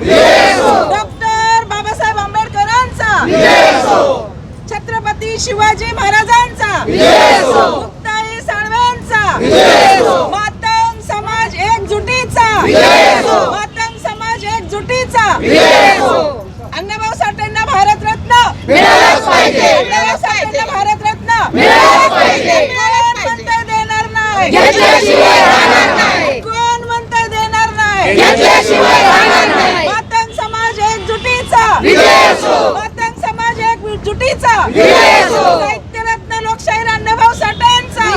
Doctor Babasaheb आंबेडकरांचा. छत्रपती शिवाजी महाराजांचा. मुक्ताई साळव्यांचा मातंग समाज एकजुटीचा. मातंग समाज एकजुटीचा. अण्णाभाऊ साठेंना भारतरत्न. अण्णाभाऊ साठेंना भारतरत्न. देणार नाही कोण म्हणतंय देणार नाही मातंग समाज एकजुटीचा मातंग समाज एकजुटीचा साहित्यरत्न लोकशाहीर अण्णाभाऊ साठेंचा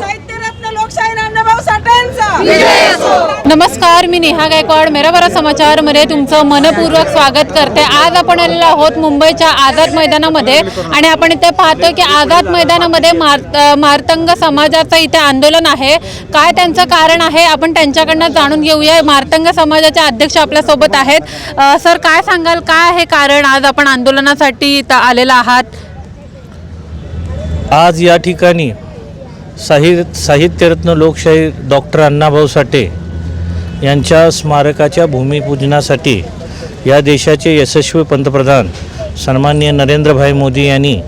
साहित्यरत्न लोकशाहीर अण्णाभाऊ साठेंचा नमस्कार मी नेहा गायकवाड. मेरा बरा समाचारमध्ये तुमचं मनपूर्वक स्वागत करते. आज आपण आलेलो आहोत मुंबईच्या आझाद मैदानामध्ये आणि आपण इथे पाहतो की आझाद मैदानामध्ये मार मार्तंग समाजाचं इथे आंदोलन आहे. काय त्यांचं कारण आहे आपण त्यांच्याकडनं जाणून घेऊया. मार्तंग समाजाचे अध्यक्ष आपल्यासोबत आहेत. अ, सर काय सांगाल? काय आहे कारण आज आपण आंदोलनासाठी इथं आलेला आहात? आज या ठिकाणी साहि साहित्यरत्न लोकशाही डॉक्टर अण्णाभाऊ साठे यांच्या स्मारकाच्या भूमिपूजनासाठी या देशाचे यशस्वी पंतप्रधान सन्माननीय नरेंद्रभाई मोदी यांनी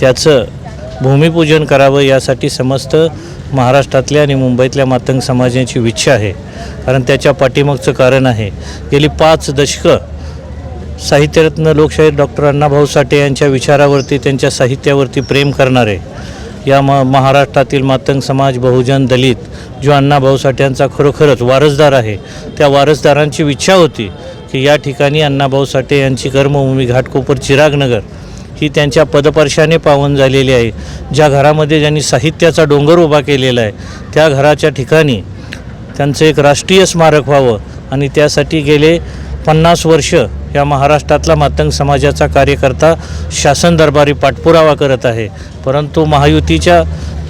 त्याचं भूमिपूजन करावं यासाठी समस्त महाराष्ट्रातल्या आणि मुंबईतल्या मातंग समाजाची इच्छा आहे. कारण त्याच्या पाठीमागचं कारण आहे. गेली पाच दशकं साहित्यरत्न लोकशाहीर डॉक्टर अण्णाभाऊ साठे यांच्या विचारावरती त्यांच्या साहित्यावरती प्रेम करणारे या म महाराष्ट्रातील मातंग समाज बहुजन दलित जो अण्णाभाऊ साठ्यांचा खरोखरच वारसदार आहे त्या वारसदारांची इच्छा होती की या ठिकाणी अण्णाभाऊ साठे यांची कर्मभूमी घाटकोपर चिरागनगर ही त्यांच्या पदपर्शाने पावन झालेली आहे. ज्या घरामध्ये ज्यांनी साहित्याचा डोंगर उभा केलेला आहे त्या घराच्या ठिकाणी त्यांचं एक राष्ट्रीय स्मारक व्हावं आणि त्यासाठी गेले पन्नास वर्ष या महाराष्ट्रातला मातंग समाजाचा कार्यकर्ता शासन दरबारी पाठपुरावा करत आहे. परंतु महायुतीच्या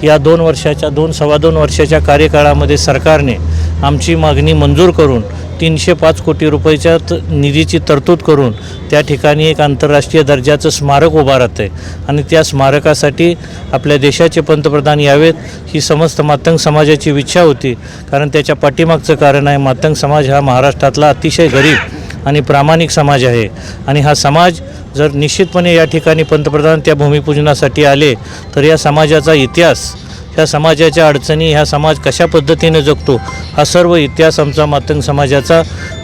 या दोन वर्षाच्या दोन सव्वा दोन वर्षाच्या कार्यकाळामध्ये सरकारने आमची मागणी मंजूर करून तीनशे पाच कोटी रुपयाच्या त निधीची तरतूद करून त्या ठिकाणी एक आंतरराष्ट्रीय दर्जाचं स्मारक उभारत आहे आणि त्या स्मारकासाठी आपल्या देशाचे पंतप्रधान यावेत ही समस्त मातंग समाजाची इच्छा होती. कारण त्याच्या पाठीमागचं कारण आहे मातंग समाज हा महाराष्ट्रातला अतिशय गरीब आणि प्रामाणिक समाज आहे. आणि हा समाज जर निश्चितपणे या ठिकाणी पंतप्रधान त्या भूमिपूजनासाठी आले तर या समाजाचा इतिहास ह्या समाजाच्या अडचणी ह्या समाज कशा पद्धतीने जगतो हा सर्व इतिहास आमचा मातंग समाजाचा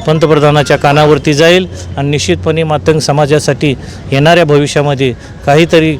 पंतप्रधानाच्या कानावरती जाईल आणि निश्चितपणे मातंग समाजासाठी येणाऱ्या भविष्यामध्ये काहीतरी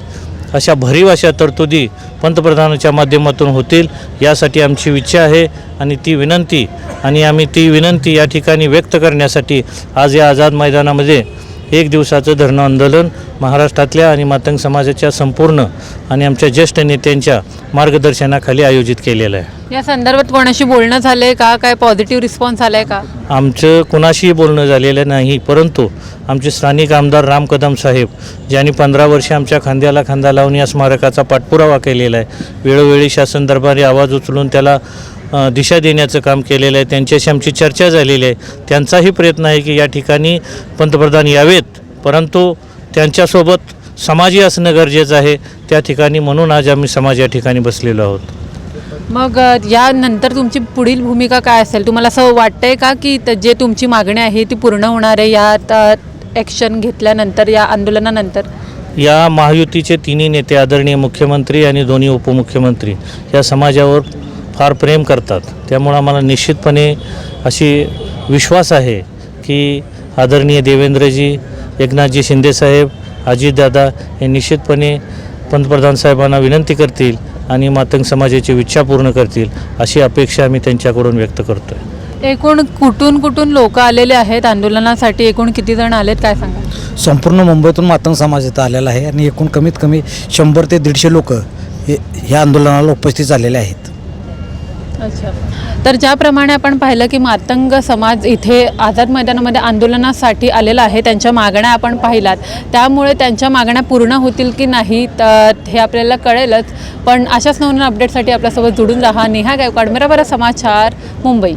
अशा भरीव अशा तरतुदी पंतप्रधानाच्या माध्यमातून होतील यासाठी आमची इच्छा आहे. आणि ती विनंती आणि आम्ही ती विनंती या ठिकाणी व्यक्त करण्यासाठी आज या आझाद मैदानामध्ये एक दिवसाचं धरणं आंदोलन महाराष्ट्रातल्या आणि मातंग समाजाच्या संपूर्ण आणि आमच्या ज्येष्ठ नेत्यांच्या मार्गदर्शनाखाली आयोजित केलेलं आहे. या संदर्भात कोणाशी बोलणं झालंय का? काय पॉझिटिव्ह रिस्पॉन्स आलाय का? आमचं कुणाशीही बोलणं झालेलं नाही परंतु आमचे स्थानिक आमदार राम कदम साहेब ज्यांनी पंधरा वर्षे आमच्या खांद्याला खांदा लावून या स्मारकाचा पाठपुरावा केलेला आहे वेळोवेळी शासन दरबारी आवाज उचलून त्याला दिशा देण्याचं काम केलेलं आहे त्यांच्याशी आमची चर्चा झालेली आहे. त्यांचाही प्रयत्न आहे की या ठिकाणी पंतप्रधान यावेत परंतु त्यांच्यासोबत समाजही असणं गरजेचं आहे त्या ठिकाणी म्हणून आज आम्ही समाज या ठिकाणी बसलेलो आहोत. मग यानंतर तुमची पुढील भूमिका काय असेल? तुम्हाला असं वाटतंय का की जे तुमची मागणी आहे ती पूर्ण होणार आहे? यात ॲक्शन घेतल्यानंतर या आंदोलनानंतर? या महायुतीचे तिन्ही नेते आदरणीय मुख्यमंत्री आणि दोन्ही उपमुख्यमंत्री या समाजावर फार प्रेम करतात. त्यामुळं आम्हाला निश्चितपणे अशी विश्वास आहे की आदरणीय देवेंद्रजी एकनाथजी शिंदेसाहेब अजितदादा हे निश्चितपणे पंतप्रधान साहेबांना विनंती करतील आणि मातंग समाजाची इच्छा पूर्ण करतील अशी अपेक्षा आम्ही त्यांच्याकडून व्यक्त करतो आहे एकूण कुठून कुठून लोक आलेले आहेत आंदोलनासाठी? एकूण किती जण आलेत? काय सांगा संपूर्ण मुंबईतून मातंग समाज इथं आलेला आहे आणि एकूण कमीत कमी शंभर ते दीडशे लोक हे ह्या आंदोलनाला उपस्थित झालेले आहेत. अच्छा. तर ज्याप्रमाणे आपण पाहिलं की मातंग समाज इथे आझाद मैदानामध्ये आंदोलनासाठी आलेला आहे त्यांच्या मागण्या आपण पाहिलात. त्यामुळे त्यांच्या मागण्या पूर्ण होतील की नाही तर हे आपल्याला कळेलच. पण अशाच नवीन अपडेटसाठी आपल्यासोबत जुडून राहा. नेहा गायकवाड मेरा बरा समाचार मुंबई.